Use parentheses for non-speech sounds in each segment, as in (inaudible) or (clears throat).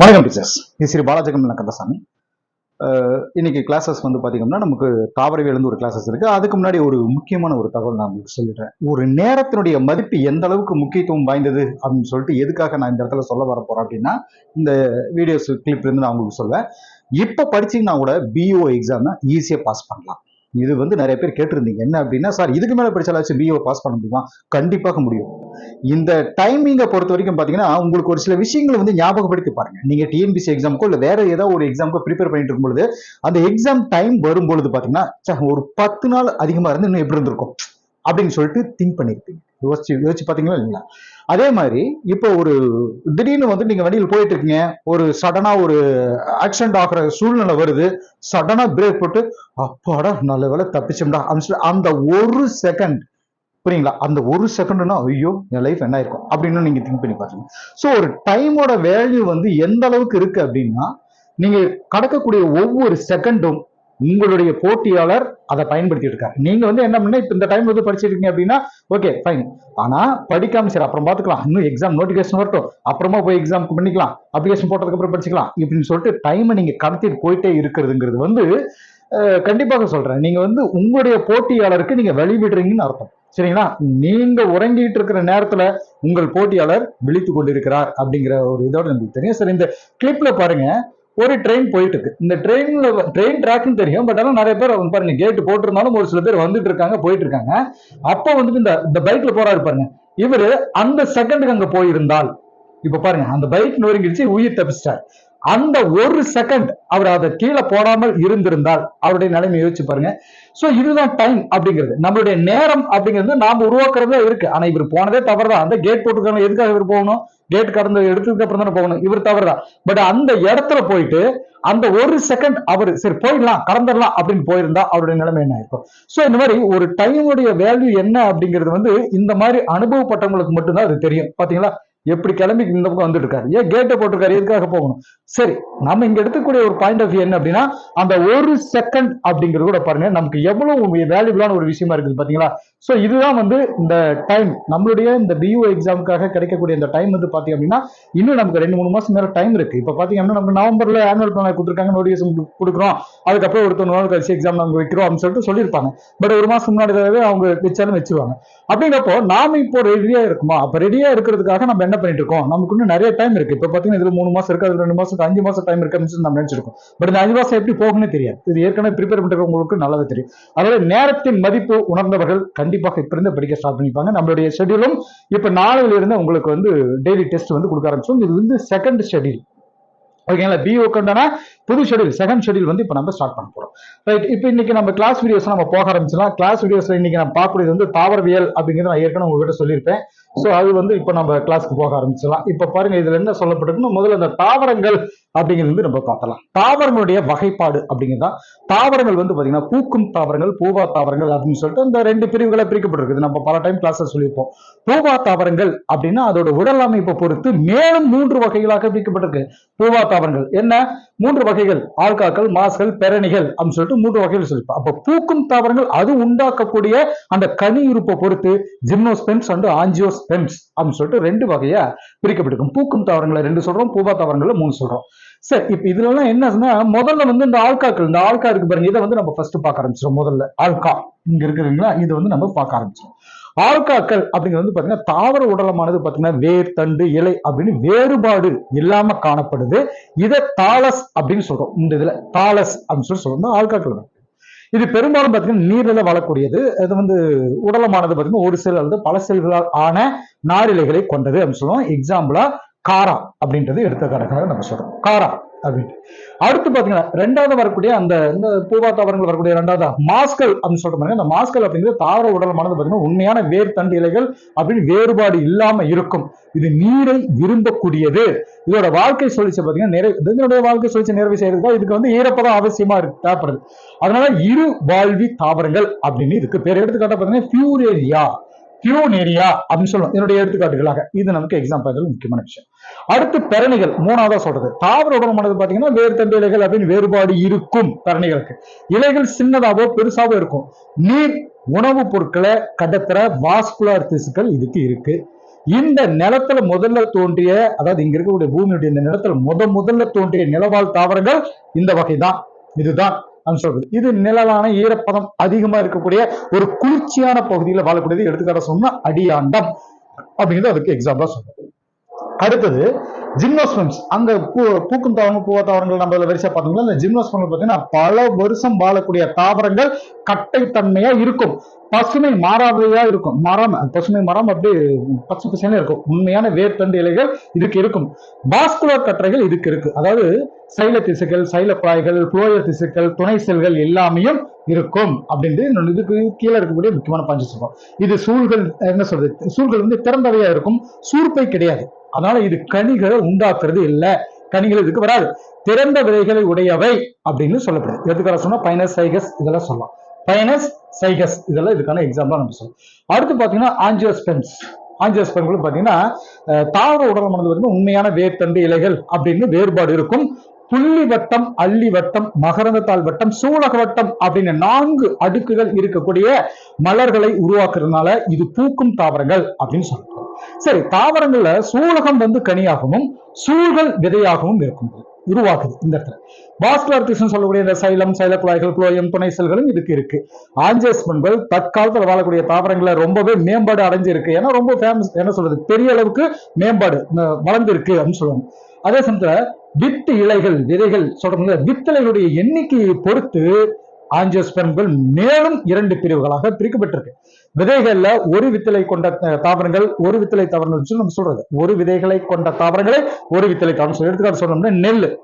வணக்கம் டீச்சர்ஸ். இது ஸ்ரீ பாலாஜகம்ல கந்தசாமி இன்னைக்கு கிளாஸஸ் வந்து பார்த்தீங்கன்னா நமக்கு தாவரவியலேருந்து ஒரு கிளாஸஸ் இருக்கு. அதுக்கு முன்னாடி ஒரு முக்கியமான ஒரு தகவல் நான் உங்களுக்கு சொல்லிடுறேன். ஒரு நேரத்தினுடைய மதிப்பு எந்த அளவுக்கு முக்கியத்துவம் வாய்ந்தது அப்படின்னு சொல்லிட்டு எதுக்காக நான் இந்த இடத்துல சொல்ல வர போறேன் அப்படின்னா இந்த வீடியோஸ் கிளிப் இருந்து நான் உங்களுக்கு சொல்வேன். இப்போ படிச்சீங்கன்னா கூட பிஓ எக்ஸாம் ஈஸியாக பாஸ் பண்ணலாம். இது வந்து நிறைய பேர் கேட்டிருந்தீங்க. என்ன அப்படின்னா சார் இதுக்கு மேலே படிச்சாலாச்சும் பிஓ பாஸ் பண்ண முடியுமா? கண்டிப்பாக முடியும். இந்த டைமிங்கை பொறுத்த வரைக்கும் பார்த்தீங்கன்னா உங்களுக்கு ஒரு சில விஷயங்களை வந்து ஞாபகப்படுத்தி பாருங்க. நீங்கள் டிஎன்பிசி எக்ஸாமுக்கோ இல்லை வேற ஏதாவது ஒரு எக்ஸாமுக்கோ ப்ரிப்பேர் பண்ணிட்டு இருக்கும்பொழுது அந்த எக்ஸாம் டைம் வரும்பொழுது பார்த்தீங்கன்னா ஒரு பத்து நாள் அதிகமாக இருந்து இன்னும் எப்படி இருந்திருக்கும்? அப்படின்னு சொல்லிட்டு திங்க் பண்ணியிருப்பீங்க யோசிச்சு யோசிச்சு பார்த்தீங்களா இல்லைங்களா? அதே மாதிரி இப்போ ஒரு திடீர்னு வந்து நீங்க வண்டியில் போயிட்டு இருக்கீங்க ஒரு சடனா ஒரு ஆக்சிடென்ட் ஆகிற சூழ்நிலை வருது சடனா பிரேக் போட்டு அப்பாடா நல்ல வேலை தப்பிச்சோம்டா அப்படின்னு அந்த ஒரு செகண்ட் புரியுங்களா? அந்த ஒரு செகண்ட்னா ஐயோ என் லைஃப் என்ன இருக்கும் அப்படின்னு நீங்க திங்க் பண்ணி பாருங்க. ஸோ ஒரு டைமோட வேல்யூ வந்து எந்த அளவுக்கு இருக்கு அப்படின்னா நீங்க கடக்கக்கூடிய ஒவ்வொரு செகண்டும் உங்களுடைய போட்டியாளர் அதை பயன்படுத்திட்டு இருக்காரு நீங்க வந்து என்ன பண்ண இப்ப இந்த டைம் வந்து படிச்சிருக்கீங்க அப்படின்னா ஓகே ஃபைன் ஆனா படிக்காம சரி அப்புறம் பார்த்துக்கலாம் இன்னும் எக்ஸாம் நோட்டிபிகேஷன் வரட்டும். அப்புறமா போய் எக்ஸாம் பண்ணிக்கலாம். அப்ளிகேஷன் போட்டதுக்கு அப்புறம் படிச்சுக்கலாம். இப்படின்னு சொல்லிட்டு டைமை நீங்க கடத்திட்டு போயிட்டே இருக்கிறதுங்கிறது வந்து கண்டிப்பாக சொல்றேன். நீங்க வந்து உங்களுடைய போட்டியாளருக்கு நீங்க வழிவிடுறீங்கன்னு அர்த்தம். சரிங்களா? நீங்க உறங்கிட்டு இருக்கிற நேரத்துல உங்கள் போட்டியாளர் விழித்து கொண்டிருக்கிறார் அப்படிங்கிற ஒரு இதோட நமக்கு தெரியும். சரி இந்த கிளிப்ல பாருங்க. ஒரு ட்ரெயின் போயிட்டு இருக்கு இந்த ட்ரெயின்ல ட்ரெயின் ட்ராக்னு தெரியும் பட் ஆனால் நிறைய பேர் அவங்க பாருங்க கேட்டு போட்டிருந்தாலும் ஒரு சில பேர் வந்துட்டு இருக்காங்க போயிட்டு இருக்காங்க அப்போ வந்துட்டு இந்த இந்த பைக்ல போறாரு பாருங்க. இவரு அந்த செகண்டுக்கு அங்க போயிருந்தால். இப்ப பாருங்க அந்த பைக் நொறுங்கிடுச்சு உயிர் தப்பிச்சிட்டார். அந்த ஒரு செகண்ட் அவர் அதை கீழே போடாமல் இருந்திருந்தால் அவருடைய நிலைமை யோசிச்சு பாருங்க. சோ இதுதான் டைம் அப்படிங்கிறது. நம்மளுடைய நேரம் அப்படிங்கிறது நாம உருவாக்குறதா இருக்கு. ஆனா இவர் போனதே தவறுதான். அந்த கேட் போட்டுருக்காங்க எதுக்காக இவர் போகணும்? கேட் கடந்து எடுத்ததுக்கு அப்புறம் தானே போகணும்? இவர் தவறுதான். பட் அந்த இடத்துல போயிட்டு அந்த ஒரு செகண்ட் அவர் சரி போயிடலாம் கடந்துடலாம் அப்படின்னு போயிருந்தா அவருடைய நிலைமை என்ன இருக்கும் சோ இந்த மாதிரி ஒரு டைமுடைய வேல்யூ என்ன அப்படிங்கிறது வந்து இந்த மாதிரி அனுபவப்பட்டவங்களுக்கு மட்டும்தான் அது தெரியும். பாத்தீங்களா? எப்படி கிளம்பி இந்த பக்கம் வந்துட்டு இருக்காரு ஏன் கேட்டை போட்டிருக்காரு? எதுக்காக போகணும்? சரி நம்ம இங்க எடுத்துக்கூடிய ஒரு பாயிண்ட் ஆஃப் வியூ என்ன அப்படின்னா அந்த ஒரு செகண்ட் அப்படிங்கிறது கூட பாருங்க. நமக்கு எவ்வளவு வேல்யூபிளான ஒரு விஷயமா இருக்குது பாத்தீங்களா? ஸோ இதுதான் வந்து இந்த டைம் நம்மளுடைய இந்த பியூ எக்ஸாமுக்காக கிடைக்கக்கூடிய இந்த டைம் வந்து பார்த்தீங்க அப்படின்னா இன்னும் நமக்கு ரெண்டு மூணு மாதம் நேரம் டைம் இருக்கு. இப்போ பார்த்தீங்கன்னா அப்படின்னா நமக்கு நவம்பர்ல ஆனுவல் பிளான் கொடுத்துருக்காங்க நோட்டிஃபிகேஷன் கொடுக்குறோம். அதுக்கப்புறம் ஒரு தொண்ணூறு நாள் கழிச்சு எக்ஸாம் நாங்கள் வைக்கிறோம் அப்படின்னு சொல்லிட்டு சொல்லியிருப்பாங்க. பட் ஒரு மாதம் முன்னாடி அவங்க வச்சாலும் வச்சிருவாங்க. அப்படிங்கிறப்போ நாம இப்போ ரெடியாக இருக்குமா? அப்போ ரெடியாக இருக்கிறதுக்காக நம்ம என்ன பண்ணிட்டு இருக்கோம்? நமக்கு இன்னும் நிறைய டைம் இருக்கு. இப்போ பார்த்தீங்கன்னா இதுல மூணு மாசம் இருக்கு அதுல ரெண்டு மாதம் அஞ்சு மாசம் டைம் இருக்கு அப்படின்னு சொல்லி நம்ம நினைச்சிருக்கோம். பட் இந்த அஞ்சு மாசம் எப்படி போகணும்னு தெரியாது. இது ஏற்கனவே ப்ரிப்பேர் பண்றவங்களுக்கு நல்லாவே தெரியும். அதாவது நேரத்தின் மதிப்பு உணர்ந்தவர்கள் கண்டிப்பாக கண்டிப்பாக இருந்து படிக்க ஸ்டார்ட் பண்ணிப்பாங்க. நம்மளுடைய ஷெட்யூலும் இப்போ நாளையில இருந்து உங்களுக்கு வந்து டெய்லி டெஸ்ட் வந்து கொடுக்க ஆரம்பிச்சோம் இது வந்து செகண்ட் ஷெடியூல் ஓகேங்களா பி உட்காந்தானா புது ஷெடியூல் செகண்ட் ஷெட்யூல் வந்து இப்போ நம்ம ஸ்டார்ட் பண்ண போகிறோம் ரைட் இப்போ இன்னைக்கு நம்ம கிளாஸ் வீடியோஸ் நம்ம போக ஆரம்பிச்சிடலாம். கிளாஸ் வீடியோஸ்ல இன்னைக்கு நம்ம பார்க்கக்கூடியது வந்து தாவரவியல் அப்படிங்கிறது நான் ஏற்கனவே உங்ககிட்ட சொல்லியிருப்பேன். ஸோ அது வந்து இப்போ நம்ம கிளாஸ்க்கு போக ஆரம்பிச்சிடலாம். இப்போ பாருங்க இதுல என்ன சொல்லப்பட்டிருக்குன்னு முதல்ல இந்த தாவரங்கள் அப்படிங்கிறது வந்து நம்ம பார்த்தலாம் தாவரங்களுடைய வகைப்பாடு அப்படிங்கிறதா? தாவரங்கள் வந்து பார்த்தீங்கன்னா பூக்கும் தாவரங்கள் பூவா தாவரங்கள் அப்படின்னு சொல்லிட்டு இந்த ரெண்டு பிரிவுகளை பிரிக்கப்பட்டிருக்குது. நம்ம பல டைம் கிளாஸ்ல சொல்லியிருப்போம். பூவா தாவரங்கள் அப்படின்னா அதோட உடல் அமைப்பை பொறுத்து மேலும் மூன்று வகைகளாக பிரிக்கப்பட்டிருக்கு. பூவா தாவரங்கள் என்ன? மூன்று வகைகள். ஆல்காக்கள் மாஸ்கள் பெரணிகள் அப்படின்னு சொல்லிட்டு மூன்று வகைகள் சொல்லியிருப்போம். அப்போ பூக்கும் தாவரங்கள் அது உண்டாக்கக்கூடிய அந்த கனி இருப்பை பொறுத்து ஜிம்னோஸ்பென்ஸ் அண்ட் ஆஞ்சியோஸ்பெம்ஸ் அப்படின்னு சொல்லிட்டு ரெண்டு வகையா பிரிக்கப்பட்டிருக்கும். பூக்கும் தாவரங்களை ரெண்டு சொல்றோம் பூவா தாவரங்களை மூணு சொல்றோம். சரி இப்ப இதுல எல்லாம் என்னன்னா முதல்ல வந்து இந்த ஆல்காக்கள் இந்த ஆல்கா இருக்கு பாருங்க இதை வந்து நம்ம ஃபர்ஸ்ட் பார்க்க ஆரம்பிச்சிடும் முதல்ல. ஆல்கா இங்க இருக்குதுங்களா? இதை வந்து நம்ம பார்க்க ஆரம்பிச்சிடும் ஆல்காக்கள் அப்படிங்கிறது வந்து பாத்தீங்கன்னா தாவர உடலமானது பாத்தீங்கன்னா வேர் தண்டு இலை அப்படின்னு வேறுபாடு இல்லாம காணப்படுது. இதை தாலஸ் அப்படின்னு சொல்றோம். இந்த இதுல தாலஸ் அப்படின்னு சொல்லி சொல்றோம். ஆல்காக்கள் தான். இது பெரும்பாலும் பாத்தீங்கன்னா நீரில வளக்கூடியது அது வந்து உடலமானது பாத்தீங்கன்னா ஒரு செல் அல்லது பல செல்களால் ஆன நாரிலைகளை கொண்டது அப்படின்னு சொல்லுவோம். எக்ஸாம்பிளா காரா அப்படின்றது எடுத்துக்காட்டுக்காக நம்ம சொல்றோம். காரா அப்படின்ட்டு. அடுத்து பாத்தீங்கன்னா ரெண்டாவது வரக்கூடிய அந்த இந்த பூவா தாவரங்கள் வரக்கூடிய ரெண்டாவது மாஸ்கல் அப்படின்னு சொல்ற மாதிரி அந்த மாஸ்கள் அப்படிங்கிறது தாவர உடலமானது பாத்தீங்கன்னா உண்மையான வேர் தண்டு இலைகள் அப்படின்னு வேறுபாடு இல்லாம இருக்கும். இது நீரை விரும்பக்கூடியது. இதோட வாழ்க்கை சுழற்சி பாத்தீங்கன்னா நிறைவு இதனுடைய வாழ்க்கை சுழற்சி நிறைவு செய்யறதுக்கு இதுக்கு வந்து ஈரப்பதம் அவசியமா இருக்கு தேவைப்படுது. அதனால இரு வாழ்வி தாவரங்கள் அப்படின்னு இதுக்கு பேர். எடுத்துக்காட்ட பாத்தீங்கன்னா பியூரேரியா பியூனேரியா அப்படின்னு சொல்லுவோம் இதனுடைய எடுத்துக்காட்டுகளாக. இது நமக்கு எக்ஸாம்பிள் முக்கியமான விஷயம். அடுத்து பெரணிகள். மூணாவதா சொல்றது. தாவர உடம்பானது பாத்தீங்கன்னா வேறு தண்டு இலைகள் அப்படின்னு வேறுபாடு இருக்கும் பெரணிகளுக்கு. இலைகள் சின்னதாவோ பெருசாவோ இருக்கும். நீர் உணவுப் பொருட்களை கடத்துற வாஸ்குலார் திசுக்கள் இதுக்கு இருக்கு. இந்த நிலத்துல முதல்ல தோன்றிய அதாவது இங்க இருக்கக்கூடிய பூமியுடைய இந்த நிலத்துல முத முதல்ல தோன்றிய நிலவாழ் தாவரங்கள் இந்த வகைதான். இதுதான். சொல்றது. இது நிழலான ஈரப்பதம் அதிகமா இருக்கக்கூடிய ஒரு குளிர்ச்சியான பகுதியில வாழக்கூடியது. எடுத்துக்காட்ட சொன்னா அடியாண்டம் அப்படிங்கிறது அதுக்கு எக்ஸாம்பிளா சொல்றது அடுத்தது ஜிம்னோஸ்பம்ஸ் அங்க பூ பூக்கும் தாவரங்கள் பூவா தாவரங்கள் நம்ம இதுல வரிசையா பார்த்தோம்னா இந்த ஜிம்னோஸ்பம்கள் பார்த்தீங்கன்னா பல வருஷம் வாழக்கூடிய தாவரங்கள் கட்டைத்தன்மையாக இருக்கும். பசுமை மாறாதையா இருக்கும். மரம் பசுமை மரம் அப்படியே பச்சை பசுமையா இருக்கும். உண்மையான வேர்த்தண்டு இலைகள் இதுக்கு இருக்கும். பாஸ்குலர் கற்றைகள் இதுக்கு இருக்கு. அதாவது சைல திசுக்கள் சைல குழாய்கள் புளோய திசுக்கள் துணை செல்கள் எல்லாமையும் இருக்கும் அப்படின்ட்டு இதுக்கு கீழே இருக்கக்கூடிய முக்கியமான பஞ்சு சொல்றோம். இது சூழ்கள் என்ன சொல்றது? சூழ்கள் வந்து திறந்தவையா இருக்கும். சூர்ப்பை கிடையாது. அதனால இது கனிகளை உண்டாக்குறது இல்லை. கனிகள் இதுக்கு வராது. திறந்த விதைகளை உடையவை அப்படின்னு சொல்லப்படுது. எதுக்காக சொன்னா பைனஸ் சைகஸ் இதெல்லாம் சொல்லலாம். பைனஸ் சைகஸ் இதெல்லாம் இதுக்கான எக்ஸாம்பிளா நம்ம சொல்லலாம். அடுத்து பாத்தீங்கன்னா ஆஞ்சியோஸ்பென்ஸ் ஆஞ்சியோஸ்பென்களும் பாத்தீங்கன்னா தாவர தாவர உடலமானது வந்து உண்மையான வேர்த்தண்டு இலைகள் அப்படின்னு வேறுபாடு இருக்கும். புள்ளி வட்டம் அள்ளி வட்டம் மகரந்தத்தாள் வட்டம் சூலக வட்டம் அப்படின்னு நான்கு அடுக்குகள் இருக்கக்கூடிய மலர்களை உருவாக்குறதுனால இது பூக்கும் தாவரங்கள் அப்படின்னு சொல்றோம். சரி தாவரங்கள்ல சூலகம் வந்து கனியாகவும் சூழ்கள் விதையாகவும் இருக்கும். உருவாகுது இந்த இடத்துல. வாஸ்குலர் திசுன்னு சொல்லக்கூடிய இந்த சைலம் சைல குழாய்கள் குளோயம் துணை செல்களும் இதுக்கு இருக்கு. ஆஞ்சியஸ்பன்கள் தற்காலத்தில் வாழக்கூடிய தாவரங்களை ரொம்பவே மேம்பாடு அடைஞ்சிருக்கு. ஏன்னா ரொம்ப ஃபேமஸ் என்ன சொல்றது? பெரிய அளவுக்கு மேம்பாடு வளர்ந்துருக்கு அப்படின்னு சொல்லுவாங்க. அதே சமயத்துல வித்து இலைகள் விதைகள் சொல்றாங்க வித்தலைகளுடைய எண்ணிக்கையை பொறுத்து ஆஞ்சியோஸ்பெர்ம்கள் மேலும் இரண்டு பிரிவுகளாக பிரிக்கப்பட்டிருக்கு. விதைகள்ல ஒரு வித்தலை கொண்ட தாவரங்கள் ஒரு வித்தலை தாவரங்கள் சொல்லி நம்ம சொல்றது. ஒரு விதைகளை கொண்ட தாவரங்களை ஒரு வித்திலை தாவரம் சொல்லி எடுத்துக்காட்டு சொன்னோம்னா நெல்.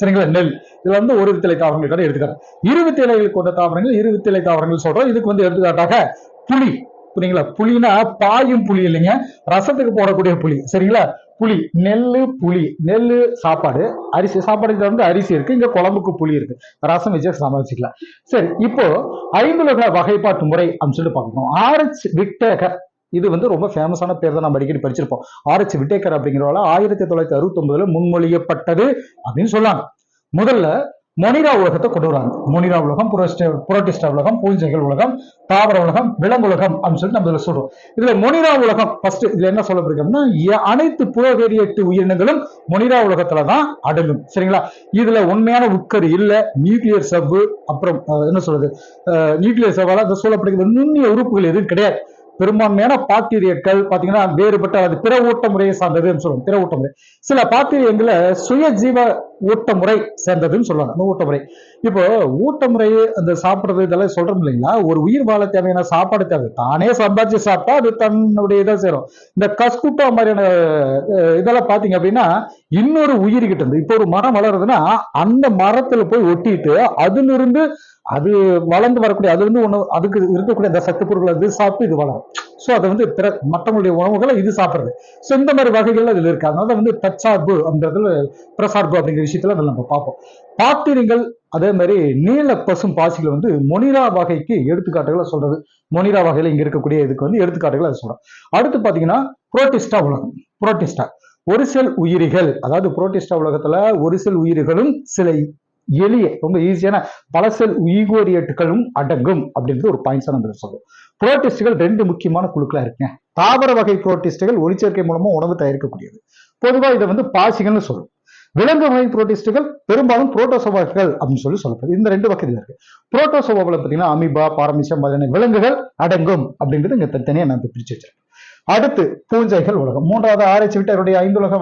சரிங்களா நெல். இதுல வந்து ஒரு வித்தலை தாவரங்கள் கூட எடுத்துக்காட்டு. இரு வித்திலைகள் கொண்ட தாவரங்கள் இரு வித்தலை தாவரங்கள் சொல்றோம். இதுக்கு வந்து எடுத்துக்காட்டாக புளி. புரியுங்களா புளினா பாயும் புளி இல்லைங்க. ரசத்துக்கு போடக்கூடிய புளி. சரிங்களா? புளி நெல்லு புளி நெல்லு சாப்பாடு அரிசி சாப்பாடு வந்து அரிசி இருக்கு இங்க குழம்புக்கு புளி இருக்கு. ரசம் வச்சு சமாளிச்சுக்கலாம். சரி இப்போ ஐந்துலக வகைப்பாட்டு முறை அப்படின்னு சொல்லிட்டு பார்க்கணும். ஆர்எச் விக்டேகர் இது வந்து ரொம்ப ஃபேமஸான பேர் தான். நம்ம அடிக்கடி படிச்சிருப்போம். ஆர்எச் விட்டேக்கர் அப்படிங்கிறவங்கள ஆயிரத்தி தொள்ளாயிரத்தி அறுபத்தி ஒன்பதுல முன்மொழியப்பட்டது அப்படின்னு சொல்லாங்க. முதல்ல மொனிரா உலகத்தை கொண்டு வராங்க. மொனிரா உலகம் புரோஸ்ட புரோட்டிஸ்டா உலகம் பூஞ்சைகள் உலகம் தாவர உலகம் விலங்கு உலகம் அப்படின்னு சொல்லிட்டு நம்ம இதில் சொல்றோம். இதுல மொனிரா உலகம் ஃபர்ஸ்ட் இதுல என்ன சொல்லப்படுகிறோம்னா அனைத்து புறவேரியட்டு உயிரினங்களும் மொனிரா உலகத்துல தான் அடங்கும். சரிங்களா? இதுல உண்மையான உட்கரு இல்ல நியூக்ளியர் சவ்வு அப்புறம் அஹ், என்ன சொல்றது? நியூக்ளியர் சவ்வால அதை சொல்லப்படுகிற நுண்ணிய உறுப்புகள் எதுவும் கிடையாது. பெரும்பான்மையான பாக்டீரியக்கள் பாத்தீங்கன்னா வேறுபட்ட அது பிற ஊட்ட முறையை சார்ந்ததுன்னு சொல்லுவோம் பிற ஊட்ட முறை. சில பாக்டீரியங்களை சுய ஜீவ ஊட்ட முறை சேர்ந்ததுன்னு சொல்லுவாங்க. அந்த ஊட்ட முறை. இப்போ ஊட்ட முறை அந்த சாப்பிட்றது இதெல்லாம் சொல்றோம் இல்லைங்களா? ஒரு உயிர் வாழ தேவையான சாப்பாடு தேவை. தானே சம்பாதிச்சு சாப்பிட்டா அது தன்னுடைய இதை சேரும். இந்த கஸ்குட்டா மாதிரியான இதெல்லாம் பாத்தீங்க அப்படின்னா இன்னொரு உயிர்கிட்ட இருந்து இப்போ ஒரு மரம் வளருதுன்னா அந்த மரத்துல போய் ஒட்டிட்டு அதுல இருந்து அது வளர்ந்து வரக்கூடிய அது வந்து ஒண்ணு அதுக்கு இருக்கக்கூடிய அந்த சத்து பொருட்களை அது சாப்பிட்டு இது வளரும். ஸோ அதை வந்து பிற மற்றவங்களுடைய உணவுகளை இது சாப்பிட்றது. ஸோ இந்த மாதிரி வகைகள் அதில் இருக்கு. அதனால வந்து தற்சார்பு அந்த இதில் பிரசார்பு அப்படிங்கிற விஷயத்துல அதில் நம்ம பார்ப்போம். பாத்திரங்கள் அதே மாதிரி நீல பசும் பாசிகள் வந்து மொனிரா வகைக்கு எடுத்துக்காட்டுகளை சொல்றது. மொனிரா வகையில இங்க இருக்கக்கூடிய இதுக்கு வந்து எடுத்துக்காட்டுகளை அதை சொல்றோம். அடுத்து பாத்தீங்கன்னா புரோட்டிஸ்டா உலகம். புரோட்டிஸ்டா. ஒரு செல் உயிரிகள் அதாவது புரோட்டிஸ்டா உலகத்துல ஒரு செல் உயிரிகளும் சில எளிய ரொம்ப ஈஸியான பல செல் ஈகோரியட்டுகளும் அடங்கும் அப்படின்றது ஒரு பாயிண்ட்ஸா நம்ம சொல்லுவோம் புரோட்டிஸ்டுகள் ரெண்டு முக்கியமான குழுக்களா இருக்குங்க. தாவர வகை புரோட்டிஸ்டுகள் ஒளிச்சேர்க்கை மூலமா உணவு தயாரிக்கக்கூடியது. பொதுவா இதை வந்து பாசிகள்னு சொல்லுவோம் விலங்கு வகை புரோட்டிஸ்டுகள் பெரும்பாலும் புரோட்டோசோவாக்கள் அப்படின்னு சொல்லி சொல்லப்படுது. இந்த ரெண்டு வகையில் இருக்கு. புரோட்டோசோவாவில் பார்த்தீங்கன்னா அமீபா பாரமிஷம் மாதிரியான விலங்குகள் அடங்கும் அப்படின்றது இங்க தனித்தனியாக நான் பிரிச்சு வச்சிருக்கேன். அடுத்து பூஞ்சைகள் உலகம். மூன்றாவது ஆராய்ச்சி விட்டு அவருடைய ஐந்துலக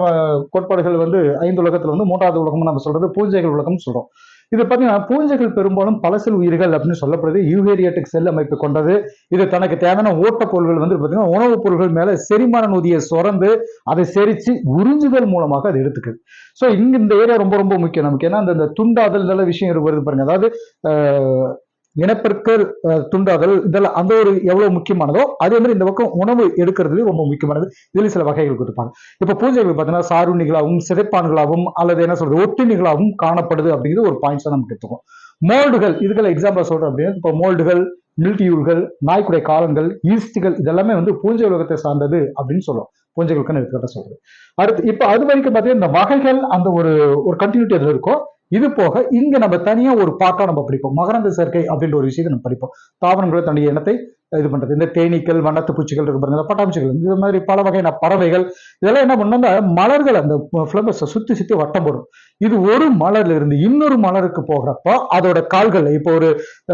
கோட்பாடுகள் வந்து ஐந்து உலகத்துல வந்து மூன்றாவது உலகம்னு நம்ம சொல்றது பூஞ்சைகள் உலகம்னு சொல்றோம். இது பார்த்தீங்கன்னா பூஞ்சைகள் பெரும்பாலும் பலசல் உயிர்கள் அப்படின்னு சொல்லப்படுது. யூகேரியாட்டிக் செல் அமைப்பு கொண்டது. இது தனக்கு தேவையான ஓட்டப் பொருள்கள் வந்து பார்த்தீங்கன்னா உணவுப் பொருள்கள் மேல செரிமான நொதியை சுரந்து அதை செரிச்சு உறிஞ்சுதல் மூலமாக அதை எடுத்துக்குது. ஸோ இங்கே இந்த ஏரியா ரொம்ப ரொம்ப முக்கியம். நமக்கு ஏன்னா அந்த துண்டாதல் நல்ல விஷயம் வருது பாருங்க. அதாவது இனப்பெருக்க துண்டாதல் இதெல்லாம் அந்த ஒரு எவ்வளவு முக்கியமானதோ அதே மாதிரி இந்த பக்கம் உணவு எடுக்கிறது ரொம்ப முக்கியமானது. இதுல சில வகைகள் கொடுப்பாங்க இப்ப பூஜைகள் பார்த்தீங்கன்னா சாருணிகளாகவும் சிதைப்பான்களாகவும் அல்லது என்ன சொல்றது ஒட்டுணிகளாகவும் காணப்படுது அப்படிங்கிறது ஒரு பாயிண்ட்ஸா நமக்கு எடுத்துக்கும். மோல்டுகள் இதுகளை எக்ஸாம்பிள் சொல்றோம் அப்படின்னா இப்போ மோல்டுகள் மில்டியூல்கள் நாய்க்குடை காலங்கள் ஈஸ்டுகள் இதெல்லாமே வந்து பூஞ்சை உலகத்தை சார்ந்தது அப்படின்னு சொல்லுவோம் பூஞ்சைகளுக்குன்னு எடுத்துக்கிட்ட சொல்றது. அடுத்து இப்போ அது வரைக்கும் பார்த்தீங்கன்னா இந்த வகைகள் அந்த ஒரு ஒரு கண்டினியூட்டி அதில் இருக்கும் இது போக இங்க நம்ம தனியா ஒரு பாட்டா நம்ம படிப்போம். மகரந்த சேர்க்கை அப்படின்ற ஒரு விஷயத்தை நம்ம படிப்போம். தாவரங்கள் தன்னுடைய இனத்தை இது பண்றது. இந்த தேனீக்கள் வண்ணத்து பூச்சிகள் இருக்கு பாருங்க. பட்டாம்பூச்சிகள். இந்த மாதிரி பல வகையான பறவைகள். இதெல்லாம் என்ன பண்ணுங்க மலர்கள் அந்த பிளம்பஸை சுத்தி சுத்தி வட்டம் போடும். இது ஒரு மலர்ல இருந்து இன்னொரு மலருக்கு போகிறப்போ அதோட கால்கள் இப்போ ஒரு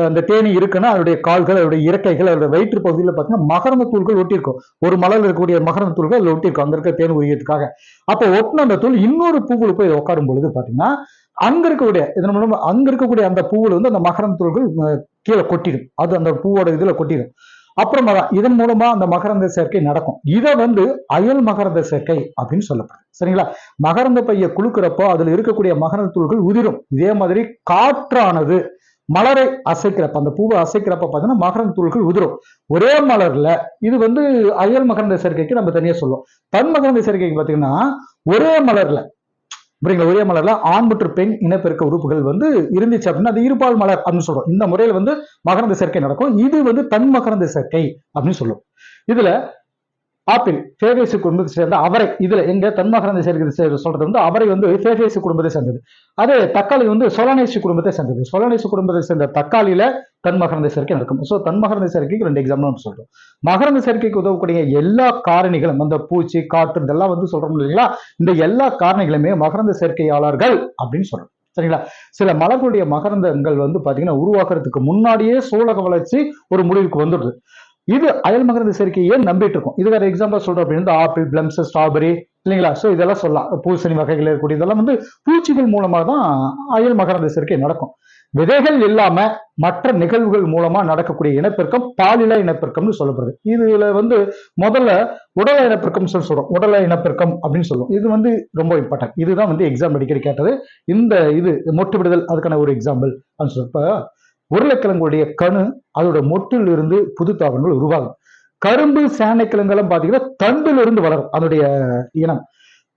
அந்த தேனி இருக்குன்னா அதோடைய கால்கள் அதோடைய இறக்கைகள் அதோட வயிற்று பகுதியில் பார்த்தீங்கன்னா மகரந்த தூள்கள் ஒட்டியிருக்கும். ஒரு மலர்ல இருக்கக்கூடிய மகரந்த தூள்கள் அதில் ஒட்டியிருக்கும். அங்க இருக்க தேன் உரியதுக்காக. அப்போ ஒட்டின அந்த தூள் இன்னொரு பூவில் போய் உட்காரும் பொழுது பாத்தீங்கன்னா அங்க இருக்கக்கூடிய இதன் மூலமா அங்க இருக்கக்கூடிய அந்த பூவில் வந்து அந்த மகரந்த தூள்கள் கீழே கொட்டிடும். அது அந்த பூவோட இதுல கொட்டிடும். அப்புறமா தான் இதன் மூலமா அந்த மகரந்த சேர்க்கை நடக்கும். இதை வந்து அயல் மகரந்த சேர்க்கை அப்படின்னு சொல்லப்படுது. சரிங்களா? மகரந்த பைய குழுக்கிறப்போ அதுல இருக்கக்கூடிய மகரந்த தூள்கள் உதிரும். இதே மாதிரி காற்றானது மலரை அசைக்கிறப்ப அந்த பூவை அசைக்கிறப்ப பார்த்தீங்கன்னா மகரந்த தூள்கள் உதிரும். ஒரே மலர்ல இது வந்து அயல் மகரந்த சேர்க்கைக்கு நம்ம தனியா சொல்லுவோம். தன் மகரந்த சேர்க்கைக்கு பார்த்தீங்கன்னா ஒரே மலர்ல அப்படிங்கிற ஒரே மலர்ல ஆண் மற்றும் பெண் இனப்பெருக்க உறுப்புகள் வந்து இருந்துச்சு அப்படின்னா அது இருபால் மலர் அப்படின்னு சொல்றோம். இந்த முறையில வந்து மகரந்த சேர்க்கை நடக்கும். இது வந்து தன் மகரந்த சேர்க்கை அப்படின்னு சொல்லுவோம் இதுல ஆப்பிள் ஃபேவேசு குடும்பத்தை சேர்ந்த அவரை இதுல எங்க தன்மகரந்த சேர்க்கிறது சொல்றது வந்து அவரை வந்து ஃபேவேசு குடும்பத்தை சேர்ந்தது. அதே தக்காளி வந்து சொலனேசு குடும்பத்தை சேர்ந்தது. சொலனேசு குடும்பத்தை சேர்ந்த தக்காளியில தன்மகரந்த சேர்க்கை நடக்கும். ஸோ தன்மகரந்த சேர்க்கைக்கு ரெண்டு எக்ஸாம்பிள் நம்ம சொல்றோம். மகரந்த சேர்க்கைக்கு உதவக்கூடிய எல்லா காரணிகளும் அந்த பூச்சி காற்று இதெல்லாம் வந்து சொல்றோம் இல்லைங்களா? இந்த எல்லா காரணிகளுமே மகரந்த சேர்க்கையாளர்கள் அப்படின்னு சொல்றோம். சரிங்களா? சில மலர்களுடைய மகரந்தங்கள் வந்து பாத்தீங்கன்னா உருவாக்குறதுக்கு முன்னாடியே சூலக வளர்ச்சி ஒரு முடிவுக்கு வந்துடுது. இது அயல் மகரந்த சேர்க்கையே நம்பிட்டு இருக்கும்? இது வேற எக்ஸாம்பிள் சொல்றோம் அப்படின்னா ஆப்பிள் பிளம்ஸ் ஸ்ட்ராபெரி இல்லைங்களா? ஸோ இதெல்லாம் சொல்லலாம். பூசணி வகைகள் இருக்கக்கூடிய இதெல்லாம் வந்து பூச்சிகள் மூலமாக தான் அயல் மகரந்த சேர்க்கை நடக்கும். விதைகள் இல்லாம மற்ற நிகழ்வுகள் மூலமா நடக்கக்கூடிய இனப்பெருக்கம் பாலில இனப்பெருக்கம்னு சொல்லப்படுது. இதுல வந்து முதல்ல உடல இனப்பெருக்கம் சொல்லி சொல்றோம். உடல இனப்பெருக்கம் அப்படின்னு சொல்லுவோம். இது வந்து ரொம்ப இம்பார்ட்டன்ட் இதுதான் வந்து எக்ஸாம் அடிக்கடி கேட்டது. இந்த இது மொட்டு விடுதல் அதுக்கான ஒரு எக்ஸாம்பிள் அப்படின்னு சொல்லி உருளைக்கிழங்குடைய கணு அதோட மொட்டில் இருந்து புது தாவரங்கள் உருவாகும். கரும்பு சேனைக்கிழங்கெல்லாம் பாத்தீங்கன்னா தண்டில் இருந்து வளரும். அதனுடைய இனம்.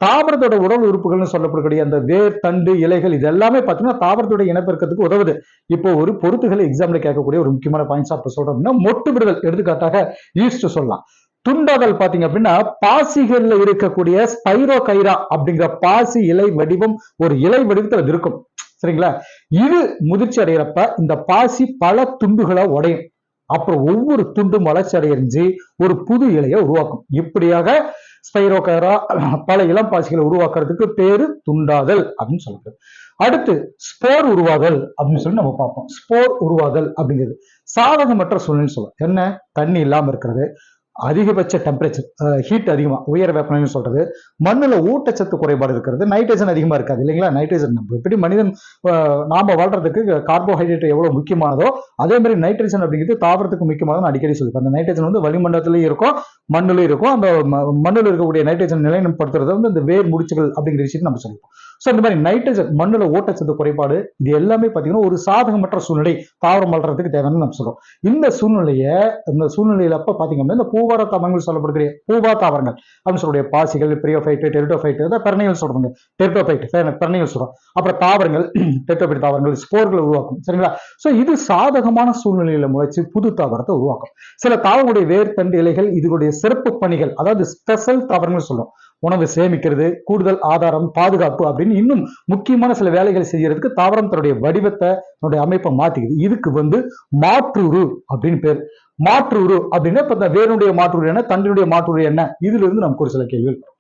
தாவரத்தோட உடல் உறுப்புகள்னு சொல்லப்படக்கூடிய அந்த வேர் தண்டு இலைகள் இது எல்லாமே பாத்தீங்கன்னா தாவரத்தோட இனப்பெருக்கத்துக்கு உதவுது. இப்போ ஒரு பொருத்துகளை எக்ஸாம்ல கேட்கக்கூடிய ஒரு முக்கியமான பாயிண்ட்ஸ் அப்ப சொல்றோம் அப்படின்னா மொட்டு விடுதல் எடுத்துக்காட்டாக ஈஸ்ட் சொல்லலாம். துண்டாதல் பாத்தீங்க அப்படின்னா பாசிகள்ல இருக்கக்கூடிய ஸ்பைரோ கைரா அப்படிங்கிற பாசி இலை வடிவம் ஒரு இலை வடிவத்தில் இருக்கும். சரிங்களா? இது முதிர்ச்சி அடைகிறப்ப இந்த பாசி பல துண்டுகளை உடையும். அப்புறம் ஒவ்வொரு துண்டும் வளர்ச்சி அடைஞ்சு ஒரு புது இலையை உருவாக்கும். இப்படியாக ஸ்பைரோகரா பல இளம் பாசிகளை உருவாக்குறதுக்கு பேரு துண்டாதல் அப்படின்னு சொல்றது. அடுத்து ஸ்போர் உருவாதல் அப்படின்னு சொல்லி நம்ம பார்ப்போம். ஸ்போர் உருவாதல் அப்படிங்கிறது சாதகமற்ற சூழ்நிலை சொல்லுவோம். என்ன? தண்ணி இல்லாம இருக்கிறது. அதிகபட்ச டெம்பரேச்சர் ஹீட் அதிகமா உயர் வெப்பம்னு சொல்றது. மண்ணுல ஊட்டச்சத்து குறைபாடு இருக்கிறது. நைட்ரஜன் அதிகமா இருக்காது இல்லைங்களா? நைட்ரஜன் நம்ம எப்படி மனிதன் அஹ், நாம வாழ்றதுக்கு கார்போஹைட்ரேட் எவ்வளவு முக்கியமானதோ அதே மாதிரி நைட்ரஜன் அப்படிங்கிறது தாவரத்துக்கு முக்கியமானது அடிக்கடி சொல்லுவேன் அந்த நைட்ரஜன் வந்து வளிமண்டலத்திலயும் இருக்கும் மண்ணிலும் இருக்கும். அந்த மண்ணில் இருக்கக்கூடிய நைட்ரஜன் நிலைநிலைப்படுத்துறது வந்து இந்த வேர் முடிச்சுகள் அப்படிங்கிற விஷயத்தை நம்ம சொல்லிப்போம். ஸோ இந்த மாதிரி நைட்ரஜன் மண்ணில் ஊட்டச்சத்து குறைபாடு இது எல்லாமே பார்த்தீங்கன்னா ஒரு சாதகமற்ற சூழ்நிலை தாவரம் வளர்றதுக்கு தேவைன்னு நம்ம சொல்றோம். இந்த சூழ்நிலையை இந்த சூழ்நிலையில அப்ப பார்த்தீங்கன்னா அப்படின்னா இந்த பூவார தாவரங்கள் சொல்லப்படுகிற பூவா தாவரங்கள் அப்படின்னு சொல்லக்கூடிய பாசிகள் பிரியோஃபைட்டு டெரிட்டோஃபைட்டு அதான் பெரணிகள் சொல்றாங்க டெரிட்டோஃபைட் பெரணிகள் சொல்றோம். அப்புறம் தாவரங்கள் (clears throat) டெரிட்டோஃபைட் தாவரங்கள் ஸ்போர்களை உருவாக்கும் சரிங்களா? ஸோ இது சாதகமான சூழ்நிலையில முளைச்சு புது தாவரத்தை உருவாக்கும். சில தாவரங்களுடைய வேர் தண்டு இலைகள் இதனுடைய சிறப்பு பணிகள் அதாவது ஸ்பெஷல் தாவரங்கள் சொல்லுவோம் உணவு சேமிக்கிறது கூடுதல் ஆதாரம் பாதுகாப்பு அப்படின்னு இன்னும் முக்கியமான சில வேலைகளை செய்யறதுக்கு தாவரம் தன்னுடைய வடிவத்தை தன்னுடைய அமைப்பை மாத்திக்குது. இதுக்கு வந்து மாற்றுரு அப்படின்னு பேர். மாற்றுரு அப்படின்னா இப்ப இந்த மாற்றுரு என்ன தண்டினுடைய மாற்றுரு என்ன? இதுல இருந்து நமக்கு ஒரு சில கேள்விகள்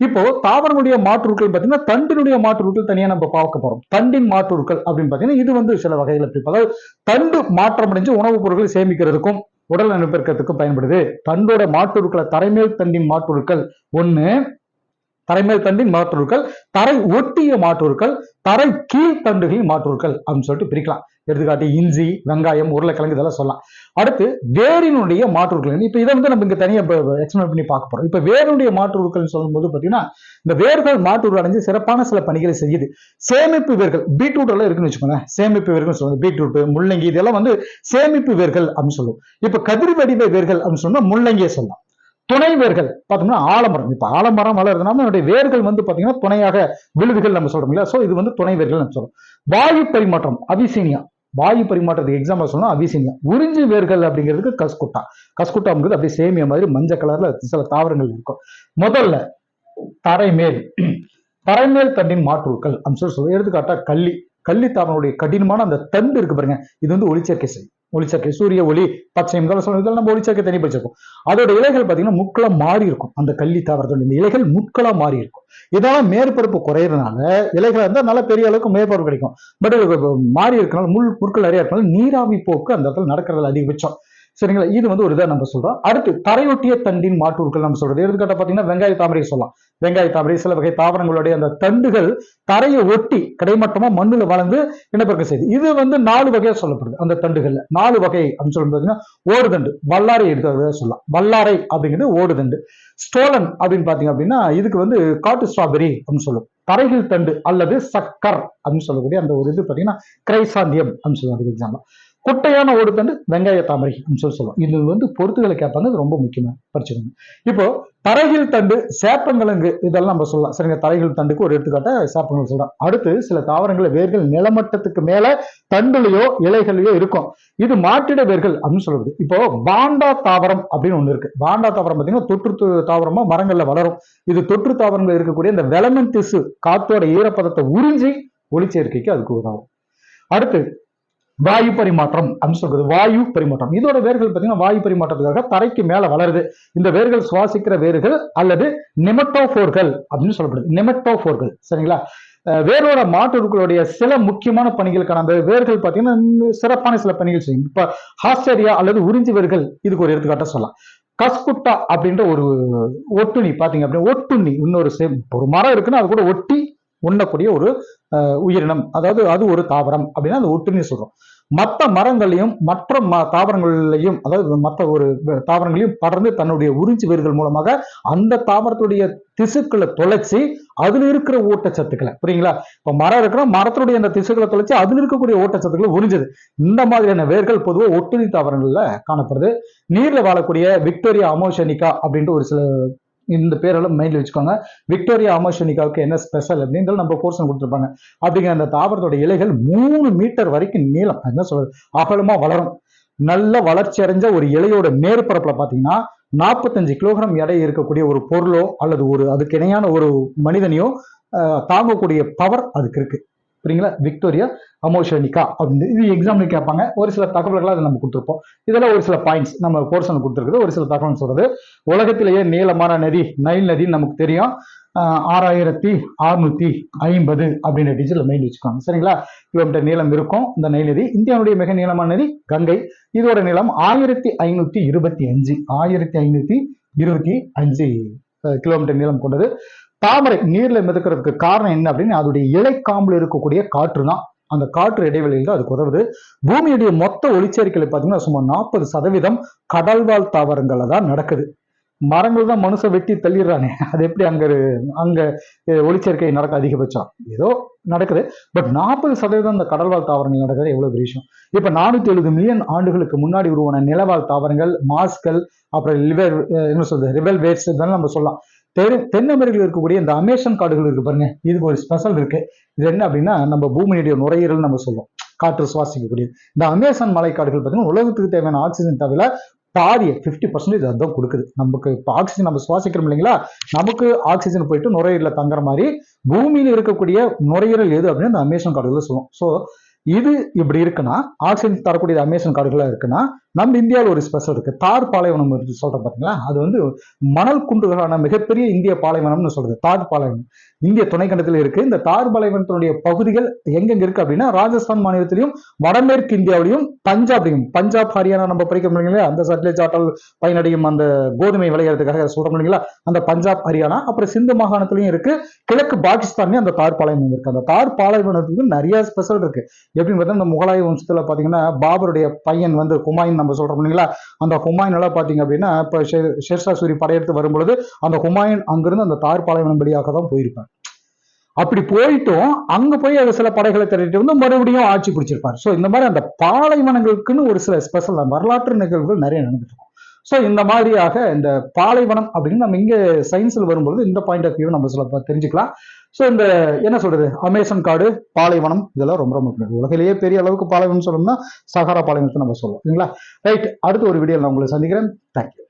இப்போ தாவரனுடைய மாற்றுருக்கள் பார்த்தீங்கன்னா தண்டினுடைய மாற்றுருக்கள் தனியா நம்ம பார்க்க போறோம். தண்டின் மாற்றுருக்கள் அப்படின்னு பார்த்தீங்கன்னா இது வந்து சில வகைகளை அதாவது தண்டு மாற்றம் அடைஞ்சு உணவுப் பொருட்களை சேமிக்கிறதுக்கும் உடல் அனுப்பிற்கிறதுக்கும் பயன்படுது. தண்டோட மாற்றுருக்களை தரைமேல் தண்டின் மாற்றுருக்கள் ஒண்ணு தரைமேல் தண்டின் மாற்றுருக்கள் தரை ஒட்டிய மாற்றுருக்கள் தரை கீழ்த்தண்டுகளின் மாற்றுருக்கள் அப்படின்னு சொல்லிட்டு பிரிக்கலாம். எடுத்துக்காட்டு இஞ்சி வெங்காயம் உருளைக்கிழங்கு இதெல்லாம் சொல்லலாம். அடுத்து வேரினுடைய மாற்றுருக்கள் இப்போ இதை வந்து நம்ம இங்க தனியாக எக்ஸ்பிளைன் பண்ணி பார்க்க போறோம். இப்போ வேரினுடைய மாற்றுருக்கள் சொல்லும்போது பார்த்தீங்கன்னா இந்த வேர்கள் மாற்றுரு அடைஞ்சு சிறப்பான சில பணிகளை செய்யுது. சேமிப்பு வேர்கள் பீட்ரூட் எல்லாம் இருக்குன்னு வச்சுக்கோங்களேன். சேமிப்பு வேர்கள் சொல்லுவாங்க. பீட்ரூட் முள்ளங்கி இதெல்லாம் வந்து சேமிப்பு வேர்கள் அப்படின்னு சொல்லுவோம். இப்போ கதிர் வடிவ வேர்கள் அப்படின்னு சொன்னா முள்ளங்கியை சொல்லலாம். துணை வேர்கள் பார்த்தோம்னா ஆலமரம். இப்போ ஆலமரம் வளருதுனால அதனுடைய வேர்கள் வந்து பார்த்தீங்கன்னா துணையாக விழுதுகள் நம்ம சொல்றோம் இல்லையா? ஸோ இது வந்து துணை வேர்கள் நம்ம சொல்றோம். வாயு பரிமாற்றம் அபிசீனியா. வாயு பரிமாற்றத்துக்கு எக்ஸாம்பிள் சொன்னா அபிசீனியா. உறிஞ்சி வேர்கள் அப்படிங்கிறதுக்கு கஸ்குட்டா. கஸ்குட்டாங்கிறது அப்படியே சேமியா மாதிரி மஞ்சள் கலர்ல சில தாவரங்கள் இருக்கும். முதல்ல தரைமேல். (clears throat) தரைமேல் தண்டின் மாற்றுக்கள். அப்படின்னு சொல்லி சொல்லுவோம் எடுத்துக்காட்டா கள்ளி. கள்ளி தாவரனுடைய கடினமான அந்த தண்டு இருக்கு பாருங்க. இது வந்து ஒளிச்சேர்க்கை செய்யும் ஒளிச்சேர்க்கை சூரிய ஒளி பச்சை இதெல்லாம் இதெல்லாம் நம்ம ஒளிச்சக்கு தனி வச்சிருக்கோம் அதோட இலைகள் பார்த்தீங்கன்னா முக்களா மாறி இருக்கும். அந்த கள்ளி தாவரத்தோட இந்த இலைகள் முட்களாக மாறி இருக்கும். இதெல்லாம் மேற்பரப்பு குறையிறதுனால இலைகள் இருந்தால் நல்லா பெரிய அளவுக்கு மேற்பரப்பு கிடைக்கும். பட் மாறி இருக்கனால முள் முற்கள் நிறையா இருக்கனால நீராவி போக்கு அந்த இடத்துல நடக்கிறது அதிகபட்சம். சரிங்களா? இது வந்து ஒரு இதை நம்ம சொல்றோம். அடுத்து தரையொட்டிய தண்டின் மாற்றூர்கள் நம்ம சொல்றது. எடுத்துக்காட்ட பாத்தீங்கன்னா வெங்காய தாமரை சொல்லலாம். வெங்காய தாமரை சில வகை தாவரங்களுடைய அந்த தண்டுகள் தரையை ஒட்டி கிடைமட்டமா மண்ணுல வளர்ந்து இனப்பெருக்கம் செய்யுது. இது வந்து நாலு வகையா சொல்லப்படுது அந்த தண்டுகள்ல. நாலு வகை அப்படின்னு சொல்லும் பார்த்தீங்கன்னா ஓடுதண்டு. வல்லாரை எடுத்து சொல்லலாம். வல்லாரை அப்படிங்கிறது ஓடுதண்டு. ஸ்டோலன் அப்படின்னு பாத்தீங்க அப்படின்னா இதுக்கு வந்து காட்டு ஸ்ட்ராபெரி அப்படின்னு சொல்லுவோம். தரைகள் தண்டு அல்லது சக்கர் அப்படின்னு சொல்லக்கூடிய அந்த ஒரு இது பாத்தீங்கன்னா கிரைசாந்தியம் அப்படின்னு சொல்லுவாங்க எக்ஸாம்பிள் குட்டையான ஒரு தண்டு வெங்காய தாமரை அப்படின்னு சொல்லி சொல்லுவோம். இது வந்து பொருத்துகளை கேட்பாங்க. இது ரொம்ப முக்கியமா படிச்சுக்கோங்க. இப்போ தரைகள் தண்டு சேப்பங்கிழங்கு இதெல்லாம் நம்ம சொல்லலாம். சரிங்க தரைகள் தண்டுக்கு ஒரு எடுத்துக்காட்ட சேப்பங்கள் சொல்லலாம் அடுத்து சில தாவரங்கள வேர்கள் நிலமட்டத்துக்கு மேல தண்டுலையோ இலைகளையோ இருக்கும். இது மாட்டிட வேர்கள் அப்படின்னு சொல்றது இப்போ பாண்டா தாவரம் அப்படின்னு ஒண்ணு இருக்கு. பாண்டா தாவரம் பார்த்தீங்கன்னா தொற்று தாவரமா மரங்கள்ல வளரும். இது தொற்று தாவரங்கள் இருக்கக்கூடிய இந்த வெலமன் திசு காத்தோட ஈரப்பதத்தை உறிஞ்சி ஒளிச்சேர்க்கைக்கு அதுக்கு உதவும். அடுத்து வாயு பரிமாற்றம் அப்படின்னு சொல்றது. வாயு பரிமாற்றம். இதோட வேர்கள் பார்த்தீங்கன்னா வாயு பரிமாற்றத்துக்காக தரைக்கு மேல வளருது. இந்த வேர்கள் சுவாசிக்கிற வேர்கள் அல்லது நெமட்டோபோர்கள் அப்படின்னு சொல்லப்படுது. நெமட்டோபோர்கள் சரிங்களா? அஹ் வேரோட மாற்றுகளுடைய சில முக்கியமான பணிகளுக்கான அந்த வேர்கள் பார்த்தீங்கன்னா இன்னும் சிறப்பான சில பணிகள் செய்யும். இப்ப ஹாஸ்டேரியா அல்லது உறிஞ்சி வேர்கள் இதுக்கு ஒரு எடுத்துக்காட்ட சொல்லலாம். கஸ்குட்டா அப்படின்ற ஒரு ஒட்டுணி பாத்தீங்க அப்படின்னா ஒட்டுண்ணி இன்னொரு ஒரு மரம் இருக்குன்னா அது கூட ஒட்டி உண்ணக்கூடிய ஒரு உயிரினம். அதாவது அது ஒரு தாவரம் அப்படின்னா அது ஒட்டுண்ணி சொல்றோம். மற்ற மரங்களையும் மற்ற ம தாவரங்களையும் அதாவது மற்ற ஒரு தாவரங்களையும் படர்ந்து தன்னுடைய உறிஞ்சி வேர்கள் மூலமாக அந்த தாவரத்துடைய திசுக்களை தொலைச்சி அதுல இருக்கிற ஊட்டச்சத்துக்களை புரியுங்களா? இப்ப மரம் இருக்கிற மரத்துடைய அந்த திசுக்களை தொலைச்சி அதுல இருக்கக்கூடிய ஊட்டச்சத்துக்களை உறிஞ்சுது. இந்த மாதிரியான வேர்கள் பொதுவாக ஒட்டுணி தாவரங்கள்ல காணப்படுது. நீர்ல வாழக்கூடிய விக்டோரியா அமோஷனிகா அப்படின்ற ஒரு சில இந்த பேரெல்லாம் மைண்டில் வச்சுக்கோங்க. விக்டோரியா அமோஷனிகாவுக்கு என்ன ஸ்பெஷல் அப்படின்றது நம்ம போர்ஷன் கொடுத்துருப்பாங்க. அப்படிங்கிற அந்த தாவரத்தோட இலைகள் மூணு மீட்டர் வரைக்கும் நீளம். என்ன சொல்றது? அகலமாக வளரும். நல்ல வளர்ச்சி அடைஞ்ச ஒரு இலையோட மேற்பரப்பில் பார்த்தீங்கன்னா நாற்பத்தஞ்சு கிலோகிராம் எடை இருக்கக்கூடிய ஒரு பொருளோ அல்லது ஒரு அதுக்கு இணையான ஒரு மனிதனையோ தாங்கக்கூடிய பவர் அதுக்கு இருக்குது புரியுங்களா விக்டோரியா அமோஷனிகா அப்படின்னு. இது எக்ஸாம்பிள் கேட்பாங்க. ஒரு சில தகவல்களை அதை நம்ம கொடுத்துருப்போம். இதெல்லாம் ஒரு சில பாயிண்ட்ஸ் நம்ம போர்ஷன் கொடுத்துருக்குது ஒரு சில தகவல் சொல்றது. உலகத்திலேயே நீளமான நதி நைல் நதின்னு நமக்கு தெரியும். ஆறாயிரத்தி அறுநூத்தி ஐம்பது அப்படின்ற டிஜிட்டல் மைண்ட் வச்சுக்கோங்க சரிங்களா? கிலோமீட்டர் நீளம் இருக்கும் இந்த நைல் நதி. இந்தியாவுடைய மிக நீளமான நதி கங்கை. இதோட நீளம் ஆயிரத்தி ஐநூத்தி இருபத்தி அஞ்சு. ஆயிரத்தி ஐநூத்தி இருபத்தி அஞ்சு கிலோமீட்டர் நீளம் கொண்டது. தாமரை நீர்ல மிதக்கிறதுக்கு காரணம் என்ன அப்படின்னு அதோடைய இலைக்காம்புல இருக்கக்கூடிய காற்று தான் அந்த காற்று இடைவெளியில் தான் அதுக்கு உதவுது. பூமியுடைய மொத்த ஒளிச்சேர்க்கையில் பார்த்தீங்கன்னா சுமார் நாற்பது சதவீதம் கடல்வாழ் தாவரங்களில் தான் நடக்குது. மரங்கள் தான் மனுஷன் வெட்டி தள்ளிடுறானே. அது எப்படி அங்க அங்க ஒளிச்சேர்க்கை நடக்க அதிகபட்சம்? ஏதோ நடக்குது. பட் நாற்பது சதவீதம் அந்த கடல்வாழ் தாவரங்கள் நடக்கிறது எவ்வளவு பெரிய விஷயம்? இப்ப நானூத்தி எழுபது மில்லியன் ஆண்டுகளுக்கு முன்னாடி உருவான நிலவாழ் தாவரங்கள் மாஸ்கள் அப்புறம் லிவர் என்ன சொல்றது ரிபல் வேட்ஸ் இதெல்லாம் நம்ம சொல்லலாம். தென் தென் இருக்கக்கூடிய இந்த அமேசன் காடுகள் இருக்கு பாருங்க. இதுக்கு ஒரு ஸ்பெஷல் இருக்கு. இது என்ன அப்படின்னா நம்ம பூமியுடைய நுரையீரல் நம்ம சொல்லுவோம் காற்று சுவாசிக்கக்கூடிய இந்த அமேசான் மலைக்காடுகள் பார்த்தீங்கன்னா உலகத்துக்கு தேவையான ஆக்சிஜன் தவிர பாதிய ஃபிஃப்டி பர்சன்டேஜ் அதுதான் கொடுக்குது. நமக்கு இப்போ ஆக்சிஜன் நம்ம சுவாசிக்கிறோம் இல்லைங்களா? நமக்கு ஆக்சிஜன் போயிட்டு நுரையீரல தங்குற மாதிரி பூமியில் இருக்கக்கூடிய நுரையீரல் எது அப்படின்னு அந்த அமேசான் காடுகள் சொல்லுவோம் ஸோ இது இப்படி இருக்குன்னா ஆக்சிஜன் தரக்கூடிய அமேசான் காடுகளாக இருக்குன்னா நம்ம இந்தியாவில் ஒரு ஸ்பெஷல் இருக்கு. தார் பாலைவனம் இருக்கு சொல்றோம் பாத்தீங்களா? அது வந்து மணல் குன்றுகளான மிகப்பெரிய இந்திய பாலைவனம்னு சொல்றது. தார் பாலைவனம். இந்திய துணைக்கண்டத்தில் இருக்கு. இந்த தார் பாலைவனத்தினுடைய பகுதிகள் எங்கெங்க இருக்கு அப்படின்னா ராஜஸ்தான் மாநிலத்திலையும் வடமேற்கு இந்தியாவிலையும் பஞ்சாப்லையும். பஞ்சாப் ஹரியானா நம்ம படிக்க முடியுங்களா அந்த சட்லேஜ் ஆட்டல் பயனடையும் அந்த கோதுமை விளையிறதுக்காக சொல்றோம் இல்லைங்களா? அந்த பஞ்சாப் ஹரியானா அப்புறம் சிந்து மாகாணத்திலையும் இருக்கு. கிழக்கு பாகிஸ்தான்லயும் அந்த தார் பாலைவனம் இருக்கு. அந்த தார் பாலைவனத்துக்கு நிறைய ஸ்பெஷல் இருக்கு. எப்படின்னு பார்த்தா இந்த முகலாய வம்சத்துல பாத்தீங்கன்னா பாபருடைய பையன் வந்து ஹுமாயின் நம்ம சொல்றோம் இல்லைங்களா? அந்த ஹுமாயின் எல்லாம் பார்த்தீங்க அப்படின்னா இப்போ ஷெர்ஷா சூரி படையெடுத்து வரும்பொழுது அந்த ஹுமாயின் அங்கிருந்து அந்த தார் பாலைவனம் வழியாக தான் போயிருப்பார். அப்படி போயிட்டும் அங்க போய் அது சில படைகளை திரட்டிட்டு வந்து மறுபடியும் ஆட்சி பிடிச்சிருப்பாரு. ஸோ இந்த மாதிரி அந்த பாலைவனங்களுக்குன்னு ஒரு சில ஸ்பெஷல் வரலாற்று நிகழ்வுகள் நிறைய நடந்துட்டு இருக்கும். ஸோ இந்த மாதிரியாக இந்த பாலைவனம் அப்படின்னு நம்ம இங்க சயின்ஸ்ல வரும்பொழுது இந்த பாயிண்ட் ஆஃப் வியூ நம்ம சில தெரிஞ்சுக்கலாம். ஸோ இந்த என்ன சொல்றது? அமேசான் காடு பாலைவனம் இதெல்லாம் ரொம்ப ரொம்ப உலகிலேயே பெரிய அளவுக்கு பாலைவனம் சொல்லணும்னா சஹாரா பாலைவனத்தை நம்ம சொல்லுவோம் சரிங்களா ரைட் அடுத்த ஒரு வீடியோ நான் உங்களை சந்திக்கிறேன். தேங்க்யூ